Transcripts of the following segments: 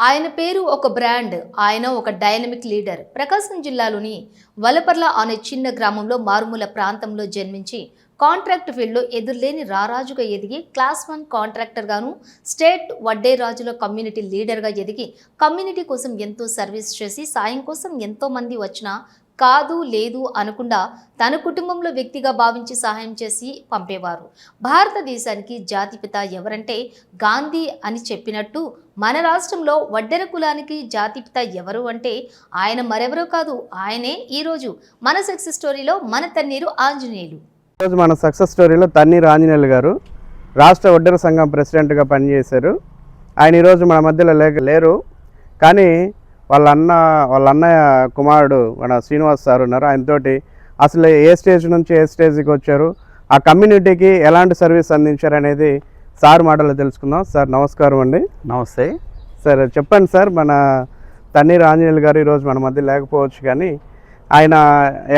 ఆయన పేరు ఒక బ్రాండ్ ఆయన ఒక డైనమిక్ లీడర్. ప్రకాశం జిల్లాలోని వలపర్ల అనే చిన్న గ్రామంలో మారుమూల ప్రాంతంలో జన్మించి కాంట్రాక్ట్ ఫీల్డ్లో ఎదురులేని రారాజుగా ఎదిగి క్లాస్ వన్ కాంట్రాక్టర్గాను స్టేట్ వడ్డే రాజుల కమ్యూనిటీ లీడర్గా ఎదిగి కమ్యూనిటీ కోసం ఎంతో సర్వీస్ చేసి సాయం కోసం ఎంతోమంది వచ్చిన వచ్చినా కాదు లేదు అనకుండా తన కుటుంబంలో వ్యక్తిగా భావించి సహాయం చేసి పంపేవారు. భారతదేశానికి జాతిపిత ఎవరంటే గాంధీ అని చెప్పినట్టు మన రాష్ట్రంలో వడ్డెర కులానికి జాతిపిత ఎవరు అంటే ఆయన మరెవరో కాదు ఆయనే ఈరోజు మన సక్సెస్ స్టోరీలో మన తన్నీరు ఆంజనేయులు. ఈరోజు మన సక్సెస్ స్టోరీలో తన్నీరు ఆంజనేయులు గారు రాష్ట్ర వడ్డెర సంఘం ప్రెసిడెంట్గా పనిచేశారు. ఆయన ఈరోజు మన మధ్యలో లేక లేరు. కానీ వాళ్ళ అన్న వాళ్ళ అన్నయ్య కుమారుడు మన శ్రీనివాస్ సార్ ఉన్నారు. ఆయనతోటి అసలు ఏ స్టేజ్ నుంచి ఏ స్టేజ్కి వచ్చారు? ఆ కమ్యూనిటీకి ఎలాంటి సర్వీస్ అందించారు అనేది సార్ మాటలో తెలుసుకుందాం. సార్ నమస్కారం అండి. నమస్తే. సార్ చెప్పండి సార్ మన తన్నీర్ ఆంజనేయులు గారు ఈరోజు మన మధ్య లేకపోవచ్చు కానీ ఆయన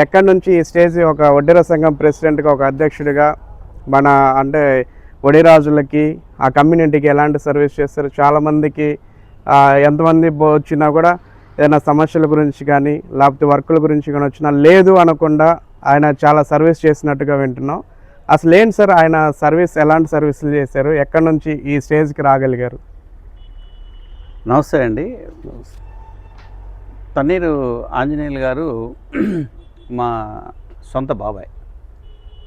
ఎక్కడి నుంచి ఈ స్టేజ్ ఒక వడ్డెర సంఘం ప్రెసిడెంట్గా ఒక అధ్యక్షుడిగా మన అంటే వడిరాజులకి ఆ కమ్యూనిటీకి ఎలాంటి సర్వీస్ చేస్తారు? చాలామందికి ఎంతమంది వచ్చినా కూడా ఏదైనా సమస్యల గురించి కానీ లేకపోతే వర్కుల గురించి కానీ వచ్చినా లేదు అనకుండా ఆయన చాలా సర్వీస్ చేసినట్టుగా వింటున్నాం. అసలు ఏంటి సార్ ఆయన సర్వీస్ ఎలాంటి సర్వీసులు చేశారు? ఎక్కడి నుంచి ఈ స్టేజ్కి రాగలిగారు? నమస్తే అండి. తన్నీరు ఆంజనేయులు గారు మా సొంత బాబాయ్.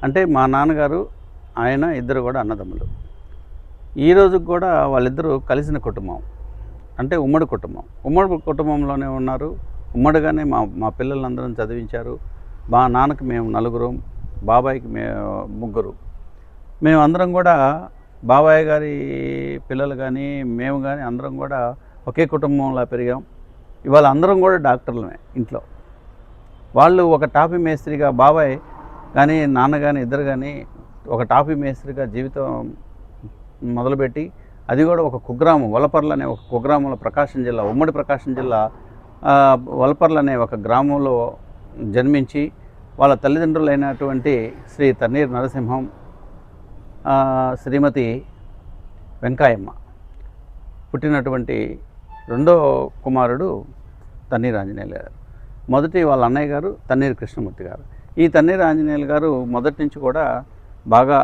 అంటే మా నాన్నగారు ఆయన ఇద్దరు కూడా అన్నదమ్ములు. ఈ కూడా వాళ్ళిద్దరూ కలిసిన కుటుంబం. అంటే ఉమ్మడి కుటుంబం. ఉమ్మడి కుటుంబంలోనే ఉన్నారు. ఉమ్మడిగానే మా మా పిల్లలందరం చదివించారు. మా నాన్నకి మేము నలుగురం బాబాయ్కి మే ముగ్గురు. మేము అందరం కూడా బాబాయ్ గారి పిల్లలు కానీ మేము కానీ అందరం కూడా ఒకే కుటుంబంలో పెరిగాం. ఇవాళ అందరం కూడా డాక్టర్లమే ఇంట్లో. వాళ్ళు ఒక టాపీ మేస్త్రిగా బాబాయ్ కానీ నాన్న కానీ ఇద్దరు కానీ ఒక టాపీ మేస్త్రిగా జీవితం మొదలుపెట్టి అది కూడా ఒక కుగ్రామం వలపర్ల అనే ఒక కుగ్రామంలో ప్రకాశం జిల్లా ఉమ్మడి ప్రకాశం జిల్లా వలపర్లు వలపర్ల అనే ఒక గ్రామంలో జన్మించి వాళ్ళ తల్లిదండ్రులైనటువంటి శ్రీ తన్నీర్ నరసింహం శ్రీమతి వెంకాయమ్మ. పుట్టినటువంటి రెండో కుమారుడు తన్నీర్ ఆంజనేయులు గారు. మొదటి వాళ్ళ అన్నయ్య గారు తన్నీర్ కృష్ణమూర్తి గారు. ఈ తన్నీర్ ఆంజనేయులు గారు మొదటి నుంచి కూడా బాగా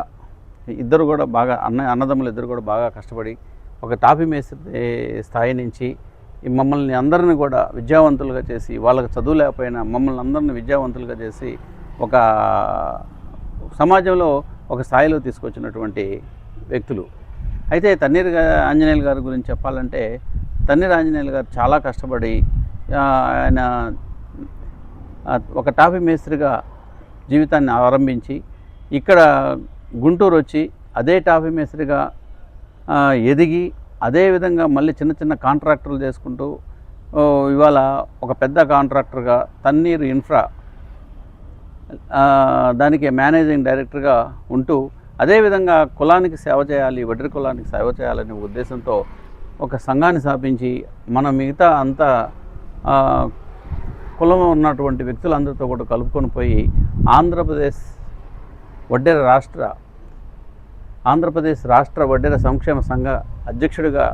ఇద్దరు కూడా బాగా అన్న అన్నదమ్ములు ఇద్దరు కూడా బాగా కష్టపడి ఒక టాపి మేస్త్రి స్థాయి నుంచి ఈ మమ్మల్ని అందరిని కూడా విద్యావంతులుగా చేసి వాళ్ళకి చదువు లేకపోయినా మమ్మల్ని అందరిని విద్యావంతులుగా చేసి ఒక సమాజంలో ఒక స్థాయిలో తీసుకొచ్చినటువంటి వ్యక్తులు. అయితే తన్నీర్ ఆంజనేయులు గారి గురించి చెప్పాలంటే తన్నీర్ ఆంజనేయులు గారు చాలా కష్టపడి ఆయన ఒక టాపి మేస్త్రిగా జీవితాన్ని ఆరంభించి ఇక్కడ గుంటూరు వచ్చి అదే టాఫీ మేస్త్రిగా ఎదిగి అదే విధంగా మళ్ళీ చిన్న చిన్న కాంట్రాక్టర్లు చేసుకుంటూ ఇవాళ ఒక పెద్ద కాంట్రాక్టర్గా తన్నీరు ఇన్ఫ్రా దానికి మేనేజింగ్ డైరెక్టర్గా ఉంటూ అదేవిధంగా కులానికి సేవ చేయాలి వడ్డీ కులానికి సేవ చేయాలనే ఉద్దేశంతో ఒక సంఘాన్ని స్థాపించి మన మిగతా అంతా కులం ఉన్నటువంటి వ్యక్తులందరితో కూడా కలుపుకొని పోయి ఆంధ్రప్రదేశ్ వడ్డెర రాష్ట్ర ఆంధ్రప్రదేశ్ రాష్ట్ర వడ్డెర సంక్షేమ సంఘ అధ్యక్షుడిగా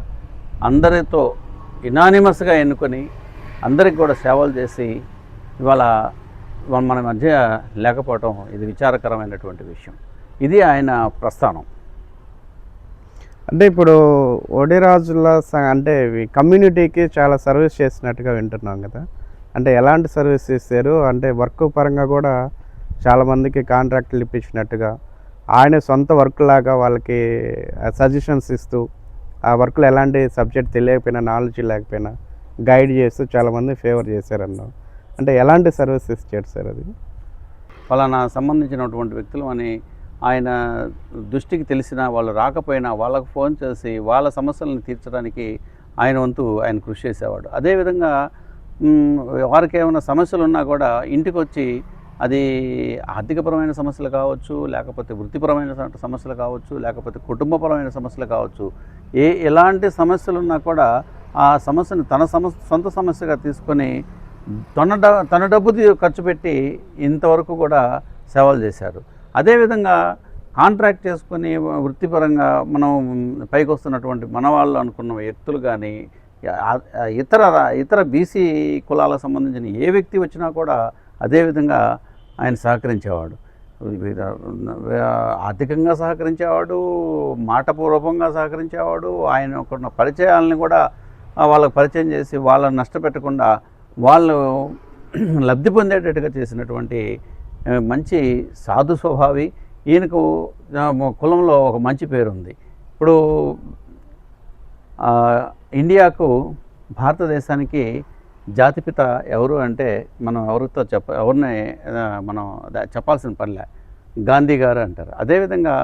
అందరితో ఇనానిమస్గా ఎన్నుకొని అందరికి కూడా సేవలు చేసి ఇవాళ మన మధ్య లేకపోవటం ఇది విచారకరమైనటువంటి విషయం. ఇది ఆయన ప్రస్థానం. అంటే ఇప్పుడు ఒడిరాజుల అంటే కమ్యూనిటీకి చాలా సర్వీస్ చేసినట్టుగా వింటున్నాం కదా. అంటే ఎలాంటి సర్వీస్ చేశారు? అంటే వర్క్ పరంగా కూడా చాలామందికి కాంట్రాక్ట్లు ఇప్పించినట్టుగా ఆయన సొంత వర్క్ లాగా వాళ్ళకి సజెషన్స్ ఇస్తూ ఆ వర్క్లో ఎలాంటి సబ్జెక్ట్ తెలియకపోయినా నాలెడ్జ్ లేకపోయినా గైడ్ చేస్తూ చాలామంది ఫేవర్ చేశారన్న. అంటే ఎలాంటి సర్వీసెస్ చేశారు అది? ఫలానా సంబంధించినటువంటి వ్యక్తులు అని ఆయన దృష్టికి తెలిసిన వాళ్ళు రాకపోయినా వాళ్ళకు ఫోన్ చేసి వాళ్ళ సమస్యలను తీర్చడానికి ఆయన వంతు ఆయన కృషి చేసేవాడు. అదేవిధంగా వారికి ఏమైనా సమస్యలు ఉన్నా కూడా ఇంటికి వచ్చి అది ఆర్థికపరమైన సమస్యలు కావచ్చు లేకపోతే వృత్తిపరమైన సమస్యలు కావచ్చు లేకపోతే కుటుంబపరమైన సమస్యలు కావచ్చు ఏ ఎలాంటి సమస్యలు ఉన్నా కూడా ఆ సమస్యను తన సమస్య సొంత సమస్యగా తీసుకొని తన తన డబ్బు ఖర్చు పెట్టి ఇంతవరకు కూడా సేవలు చేశారు. అదేవిధంగా కాంట్రాక్ట్ చేసుకొని వృత్తిపరంగా మనం పైకి వస్తున్నటువంటి మన వాళ్ళు అనుకున్న వ్యక్తులు కానీ ఇతర ఇతర బీసీ కులాలకు సంబంధించిన ఏ వ్యక్తి వచ్చినా కూడా అదేవిధంగా ఆయన సహకరించేవాడు. ఆర్థికంగా సహకరించేవాడు మాటపూర్వకంగా సహకరించేవాడు ఆయన ఉన్న పరిచయాలని కూడా వాళ్ళకు పరిచయం చేసి వాళ్ళని నష్టపెట్టకుండా వాళ్ళు లబ్ధి పొందేటట్టుగా చేసినటువంటి మంచి సాధు స్వభావి. ఈయనకు కులంలో ఒక మంచి పేరు ఉంది ఇప్పుడు ఇండియాకు భారతదేశానికి జాతిపిత ఎవరు అంటే మనం ఎవరితో చెప్ప ఎవరిని మనం చెప్పాల్సిన పనిలే. గాంధీ గారు అంటారు. అదేవిధంగా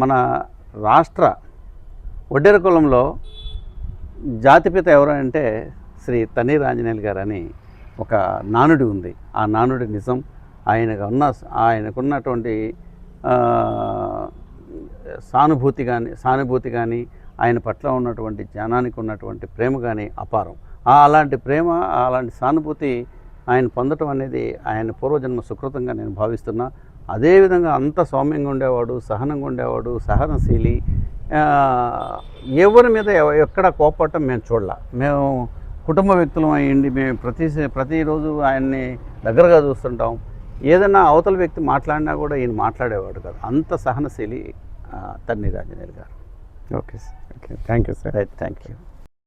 మన రాష్ట్ర ఒడ్డెర కులంలో జాతిపిత ఎవరు అంటే శ్రీ తన్నీర్ ఆంజనేయులు గారు అని ఒక నానుడి ఉంది. ఆ నానుడి నిజం. ఆయనకు ఉన్న ఆయనకున్నటువంటి సానుభూతి కానీ సానుభూతి కానీ ఆయన పట్ల ఉన్నటువంటి జ్ఞానానికి ఉన్నటువంటి ప్రేమ కానీ అపారం. అలాంటి ప్రేమ అలాంటి సానుభూతి ఆయన పొందటం అనేది ఆయన పూర్వజన్మ సుకృతంగా నేను భావిస్తున్నా. అదేవిధంగా అంత సౌమ్యంగా ఉండేవాడు సహనంగా ఉండేవాడు సహనశీలి ఎవరి మీద ఎక్కడ కోపడటం మేము చూడాల. మేము కుటుంబ వ్యక్తులం అయ్యండి మేము ప్రతి ప్రతిరోజు ఆయన్ని దగ్గరగా చూస్తుంటాం. ఏదైనా అవతల వ్యక్తి మాట్లాడినా కూడా ఈయన మాట్లాడేవాడు కాదు. అంత సహనశీలి ఆ, తన్ని రాజనేల్ గారు. Okay sir. Okay. Thank you sir. Right thank you